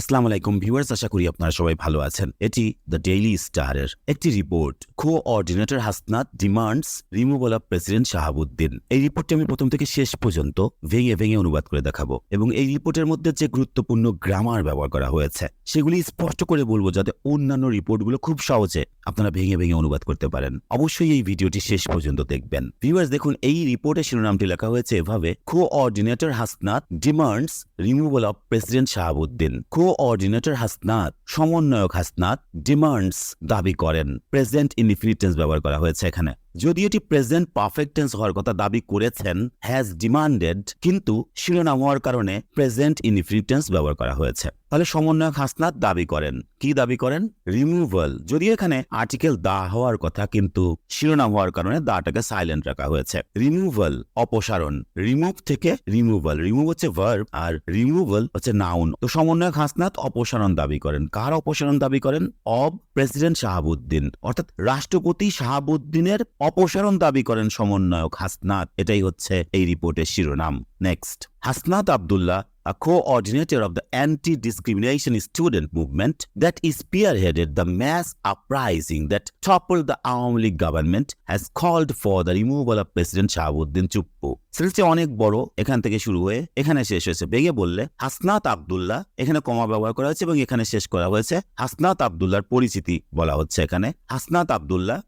আসসালামু ভিউয়ার্স, আশা করি আপনারা সবাই ভালো আছেন। এটি দ্য ডেইলি স্টারের একটি report. Coordinator Hasnat demands removal of president Shahabuddin. এই রিপোর্টটি আমি প্রথম থেকে শেষ পর্যন্ত ভেঙে ভেঙে অনুবাদ করে দেখাবো এবং এই রিপোর্টের মধ্যে যে গুরুত্বপূর্ণ গ্রামার ব্যবহার করা হয়েছে, সেগুলি স্পষ্ট করে বলব যাতে অন্যান্য রিপোর্টগুলো খুব সহজে আপনারা ভেঙে ভেঙে অনুবাদ করতে পারেন। অবশ্যই এই ভিডিওটি শেষ পর্যন্ত দেখবেন। ভিউয়ার্স, দেখুন, এই রিপোর্টের শিরোনামটি লেখা হয়েছে এভাবে, coordinator Hasnat demands removal of president Shahabuddin. Coordinator Hasnat সমন্বয়ক হাসনাত ডিমান্ডস দাবি করেন। প্রেজেন্ট ইনফিনিটেন্স ব্যবহার করা হয়েছে এখানে। যদি এটি প্রেজেন্ট পারফেক্ট টেন্স হওয়ার কথা দাবি করেছেন হ্যাজ ডিমান্ডেড কিন্তু শিরোনাম হওয়ার কারণে প্রেজেন্ট ইনফিনিটেন্স ব্যবহার করা হয়েছে। তাহলে সমন্বয়ক হাসনাত দাবি করেন। কি দাবি করেন? রিমুভাল যদিও এখানে আর্টিকেল দা হওয়ার কথা, কিন্তু শিরোনাম হওয়ার কারণে দাটাকে সাইলেন্ট রাখা হয়েছে। রিমুভাল অপসারণ। রিমুভ থেকে রিমুভাল রিমুভ হচ্ছে ভার্ব আর রিমুভাল হচ্ছে নাউন তো সমন্বয়ক হাসনাত অপসারণ দাবি করেন। কার অপসারণ দাবি করেন? Of president Shahabuddin. অর্থাৎ রাষ্ট্রপতি শাহাবুদ্দিনের অপসারণ দাবি করেন সমন্বয়ক হাসনাত। এটাই হচ্ছে এই রিপোর্টের শিরোনাম। Next Hasnat Abdullah a coordinator of the anti-discrimination student movement that spearheaded the mass uprising that toppled the Awami government has called for the removal of President Shahabuddin Chuppu. সিরিজটি অনেক বড় এখান থেকে শুরু হয়ে এখানে শেষ হয়েছে বেগে বললে হাসনাত আবদুল্লাহ এখানে কমা ব্যবহার করা হয়েছে এবং এখানে শেষ করা হয়েছে হাসনাত আবদুল্লাহর পরিচিতি বলা হচ্ছে এখানে Hasnat Abdullah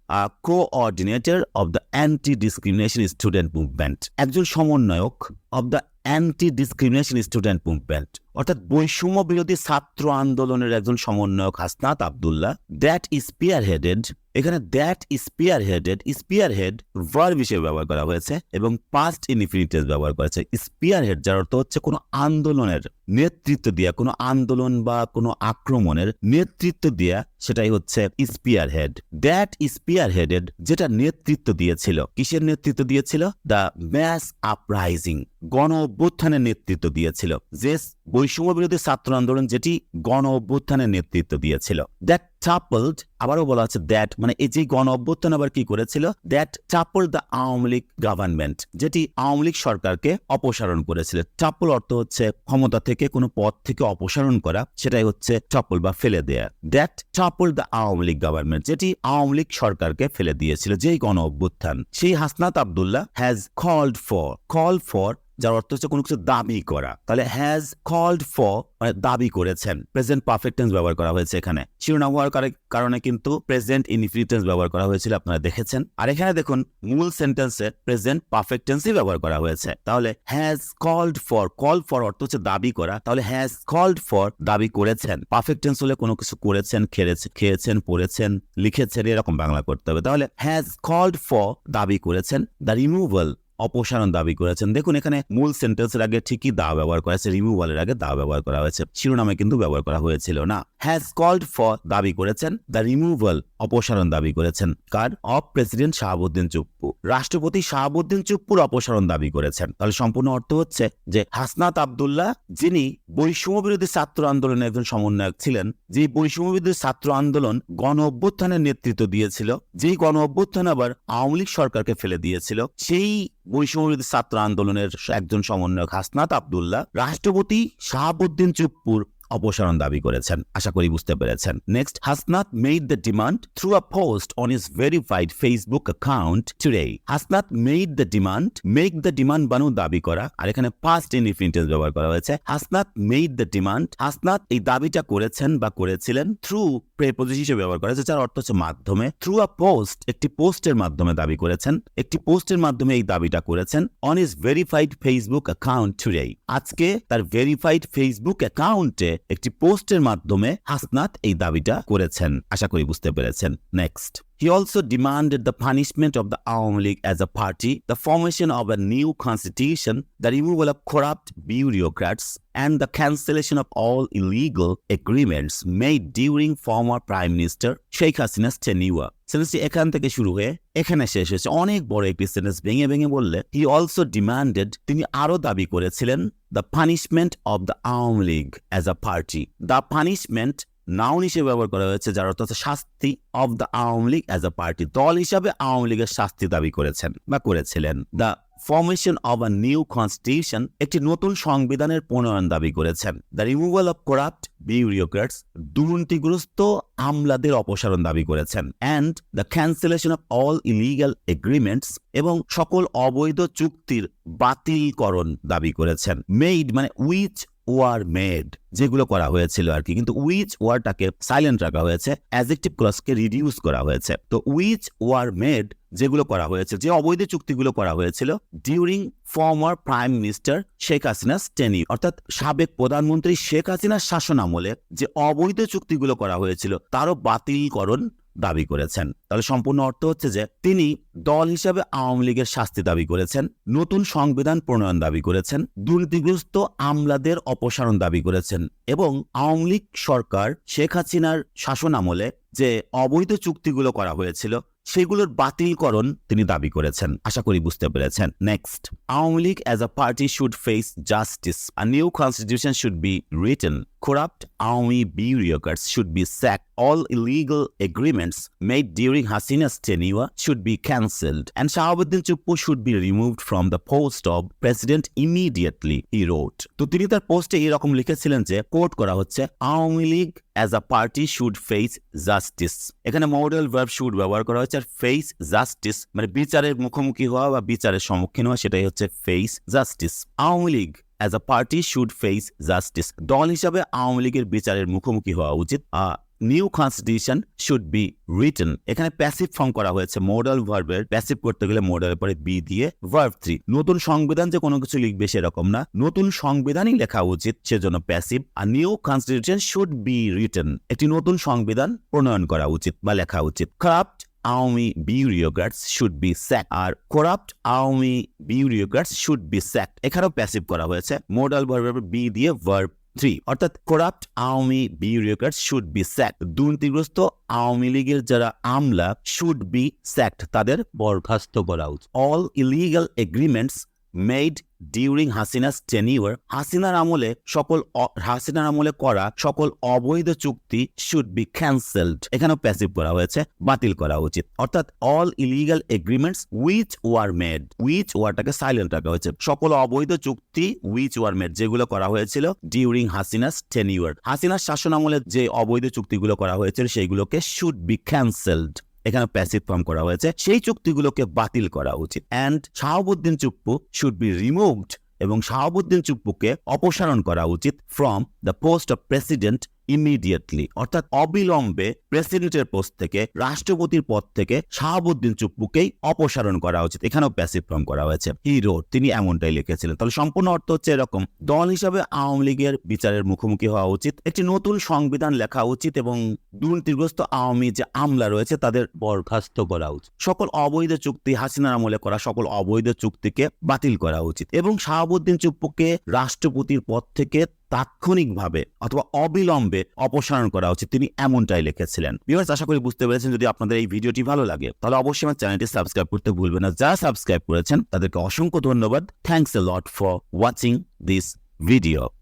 coordinator of the anti discrimination student movement একজন সমন্বয়ক of the anti discrimination student movement অর্থাৎ বৈষম্য বিরোধী ছাত্র আন্দোলনের একজন সমন্বয়ক Hasnat Abdullah that spear headed এখানে that spear headed spear head verb হিসেবে ব্যবহার করা হয়েছে এবং পাস্ট ইনফিনিটেস ব্যবহার করেছে স্পিয়ার হেড যার অর্থ হচ্ছে কোনো আন্দোলনের নেতৃত্ব দেওয়া কোনো আন্দোলন বা কোনো আক্রমণের নেতৃত্ব দেওয়া সেটাই হচ্ছে spear head that spear headed যেটা নেতৃত্ব দিয়েছিল। কিসের নেতৃত্ব দিয়েছিল? দ্য ম্যাস আপরাইজিং গণ অভ্যুত্থানের নেতৃত্ব দিয়েছিল। যে বৈষম্য বিরোধী ছাত্র আন্দোলন যেটি গণ অভ্যুত্থানের নেতৃত্ব দিয়েছিল। দ্যাট টাপলড আবারও বলা হচ্ছে দ্যাট মানে এই যে গণ অভ্যুত্থান আবার কি করেছিল? That topple the Awami League government যেটি আওয়ামী লীগ সরকারকে অপসারণ করেছিল। টাপল অর্থ হচ্ছে ক্ষমতা থেকে কোনো পদ থেকে অপসারণ করা, সেটাই হচ্ছে টাপল বা ফেলে দেয়া। That topple the Awami League government যেটি আওয়ামী লীগ সরকারকে ফেলে দিয়েছিল, যেই গণ অভ্যুত্থান। সেই Hasnat Abdullah has called for call for যার অর্থ হচ্ছে কোনো কিছু দাবি করা। তাহলে হ্যাজ কল্ড ফর মানে দাবি করেছেন। প্রেজেন্ট পারফেক্ট টেন্স ব্যবহার করা হয়েছে এখানে। শিরোনাম হওয়ার কারণে কিন্তু প্রেজেন্ট ইনফিনিটেন্স ব্যবহার করা হয়েছিল, আপনারা দেখেছেন। আর এখানে দেখুন, মূল সেন্টেন্সে প্রেজেন্ট পারফেক্ট টেন্সই ব্যবহার করা হয়েছে। তাহলে has called for call for অর্থ হচ্ছে দাবি করা। তাহলে হ্যাজ কল্ড ফর দাবি করেছেন। পারফেক্ট টেন্স হলে কোনো কিছু করেছেন খেয়েছে খেয়েছেন, পড়েছেন, লিখেছেন, এরকম বাংলা করতে হবে। তাহলে হ্যাজ কল্ড ফর দাবি করেছেন। দ্য রিমুভাল অপসারণ দাবি করেছেন। দেখুন, এখানে মূল সেন্টেন্সের আগে ঠিকই দা ব্যবহার করা হয়েছে রিমুভালের আগে দা ব্যবহার করা হয়েছে। শিরোনামে কিন্তু ব্যবহার করা হয়েছিল না। হ্যাজ কল্ড ফর দাবি করেছেন দ্য রিমুভাল অপসারণ দাবি করেছেন। কার? Of president Shahabuddin Chuppu. রাষ্ট্রপতি শাহাবুদ্দিন চুপ্পুর অপসারণ দাবি করেছেন। তাহলে সম্পূর্ণ অর্থ হচ্ছে যে, হাসনাত আবদুল্লাহ, যিনি বৈষম্য বিরোধী ছাত্র আন্দোলনের একজন সমন্বয়ক ছিলেন যে বৈষম্য বিরোধী ছাত্র আন্দোলন গণ অভ্যুত্থানের নেতৃত্ব দিয়েছিল, যেই গণ অভ্যুত্থান আবার আওয়ামী লীগ সরকারকে ফেলে দিয়েছিল, সেই বৈষম্য ছাত্র আন্দোলনের একজন সমন্বয়ক হাসনাত আবদুল্লাহ রাষ্ট্রপতি শাহাবুদ্দিন চুপ্পুর অপসারণ দাবি করেছেন। আশা করি বুঝতে পেরেছেন। Next Hasnat made the demand through a post on his verified Facebook account today Hasnat made the demand make the demand Banu দাবি করা। আর এখানে পাস্ট ইনফিনিটেন্স ব্যবহার করা হয়েছে। Hasnat made the demand Hasnat এই দাবিটা করেছেন বা করেছিলেন থ্রু প্রেপোজিশন হিসেবে ব্যবহার করা হয়েছে, যার অর্থ হচ্ছে মাধ্যমে। থ্রু আ পোস্ট একটি পোস্টের মাধ্যমে দাবি করেছেন। একটি পোস্টের মাধ্যমে এই দাবিটা করেছেন on his verified Facebook account today আজকে তার ভেরিফাইড ফেসবুক অ্যাকাউন্টে একটি পোস্টের মাধ্যমে হাসনাত এই দাবিটা করেছেন আশা করি বুঝতে পেরেছেন next He also demanded the punishment of the Awami League as a party, the formation of a new constitution, the removal of corrupt bureaucrats, and the cancellation of all illegal agreements made during former Prime Minister Sheikh Hasina's tenure. সেন্টেন্সটি এখান থেকে শুরু হয়ে এখানে শেষ হয়েছে। অনেক বড় একটি সেন্টেন্স ভেঙে ভেঙে বললে হি অলসো ডিমান্ডেড তিনি আরও দাবি করেছিলেন the punishment of the Awami League as a party the punishment noun হিসেবে ব্যবহার করা হয়েছে, যার অর্থ শাস্তি of the Awami League as a party দল হিসাবে আওয়ামী লীগের শাস্তি দাবি করেছেন বা করেছিলেন। The formation of a new constitution একটি নতুন সংবিধানের প্রণয়ন দাবি করেছেন। The removal of corrupt bureaucrats দুর্নীতিগ্রস্ত আমলাদের অপসারণ দাবি করেছেন। And the cancellation of all illegal agreements এবং সকল অবৈধ চুক্তির বাতিলকরণ দাবি করেছেন। মেইড মানে উইচ ওয়ার মেড, যেগুলো করা হয়েছিল আর কি। কিন্তু উইচ ওয়ারটাকে সাইলেন্ট রাখা হয়েছে অ্যাজেক্টিভ ক্লসকে রিডিউস করা হয়েছে। তো উইচ ওয়ার মেড যেগুলো করা হয়েছে, যে অবৈধ চুক্তিগুলো করা হয়েছিল during former prime minister Sheikh Hasina tenure অর্থাৎ সাবেক প্রধানমন্ত্রী শেখ হাসিনার শাসন আমলে যে অবৈধ চুক্তিগুলো করা হয়েছিল, তারও বাতিলকরণ দাবি করেছেন। তাহলে সম্পূর্ণ অর্থ হচ্ছে যে, তিনি দল হিসাবে আওয়ামী লীগের শাস্তি দাবি করেছেন, নতুন সংবিধান প্রণয়ন দাবি করেছেন, দুর্নীতিগ্রস্ত আমলাদের অপসারণ দাবি করেছেন এবং আওয়ামী লীগ সরকার শেখ হাসিনার শাসন আমলে যে অবৈধ চুক্তিগুলো করা হয়েছিল, সেগুলোর বাতিলকরণ তিনি দাবি করেছেন। আশা করি বুঝতে পেরেছেন। Next Awami League as a party should face justice a new constitution should be written corrupt Awami bureaucrats should be sack all illegal agreements made during Hasina's tenure should be cancelled and Shahabuddin Chuppu should be removed from the post of president immediately ই রোড তো তিনি তার পোস্টে এরকম লিখেছিলেন যে quote করা হচ্ছে, Awami League as a party should face justice এখানে মডেল ভার্ব শুড ব্যবহার করা হয়েছে আর ফেস জাস্টিস মানে বিচারের মুখোমুখি হওয়া বা বিচারের সম্মুখীন হওয়া, সেটাই হচ্ছে face justice Awami League as a party should face justice দল হিসাবে আওয়ামী লীগের বিচারের মুখোমুখি হওয়া উচিত। New constitution should be written এখানে প্যাসিভ ফর্ম করা হয়েছে মডেল ভার্বের প্যাসিভ করতে গেলে মডেলের পরে বি দিয়ে ভার্ব থ্রি নতুন সংবিধান যে কোনো কিছু লিখবে সেরকম না। নতুন সংবিধানই লেখা উচিত সেজন্য passive R new constitution should be written একটি নতুন সংবিধান প্রণয়ন করা উচিত বা লেখা উচিত। Corrupt Awami bureaucrats should be sack R corrupt Awami bureaucrats should be sack এখানেও প্যাসিভ করা হয়েছে। মোডাল ভার্বের বি দিয়ে ভার্ব থ্রি অর্থাৎ corrupt Awami bureaucrat should be sack দুর্নীতিগ্রস্ত আওয়ামী লীগের যারা আমলা শুড বি স্যাক্ট তাদের বরখাস্ত করা উচিত। All illegal agreements made during Hasina's tenure হাসিনার আমলে সকল হাসিনার আমলে করা সকল অবৈধ চুক্তি শুড বি ক্যান্সেলড এখানেও প্যাসিভ করা হয়েছে, বাতিল করা উচিত। অর্থাৎ all illegal agreements which were made which ওয়ারটাকে silent রাখা হয়েছে। সকল অবৈধ চুক্তি উইচ ওয়ার মেড যেগুলো করা হয়েছিল ডিউরিং হাসিনাস টেনিওর হাসিনার শাসন আমলে যে অবৈধ চুক্তিগুলো করা হয়েছিল, সেইগুলোকে শুড বি ক্যান্সেলড এখানে প্যাসিভ ফর্ম করা হয়েছে। সেই চুক্তিগুলোকে বাতিল করা উচিত। And Shahabuddin Chuppu should be removed এবং শাহাবুদ্দিন চুপ্পুকে অপসারণ করা উচিত from the post of president immediately অর্থাৎ অবিলম্বে প্রেসিডেন্টের পোস্ট থেকে, রাষ্ট্রপতির পদ থেকে শাহাবুদ্দিন চুপ্পুকেই অপসারণ করা উচিত। এখানেও প্যাসিভ ফর্ম করা হয়েছে। হি রোড তিনি এমনটাই লিখেছিলেন। তাহলে সম্পূর্ণ অর্থ হচ্ছে এরকম, দল হিসাবে আওয়ামী লীগের বিচারের মুখোমুখি হওয়া উচিত, একটি নতুন সংবিধান লেখা উচিত এবং দুর্নীতিগ্রস্ত আওয়ামী যে আমলা রয়েছে, তাদের বরখাস্ত করা উচিত। সকল অবৈধ চুক্তি হাসিনার আমলে করা, সকল অবৈধ চুক্তিকে বাতিল করা উচিত। এবং শাহাবুদ্দিন চুপ্পুকে রাষ্ট্রপতির পদ থেকে তাৎক্ষণিকভাবে অথবা অবিলম্বে অপসারণ করা উচিত। তিনি এমনটাই লিখেছিলেন। ভিউয়ার্স আশা করি বুঝতে পেরেছেন। যদি আপনাদের এই ভিডিওটি ভালো লাগে, তাহলে অবশ্যই আমার চ্যানেলটি সাবস্ক্রাইব করতে ভুলবেন না। যারা সাবস্ক্রাইব করেছেন, তাদেরকে অসংখ্য ধন্যবাদ। Thanks a lot for watching this video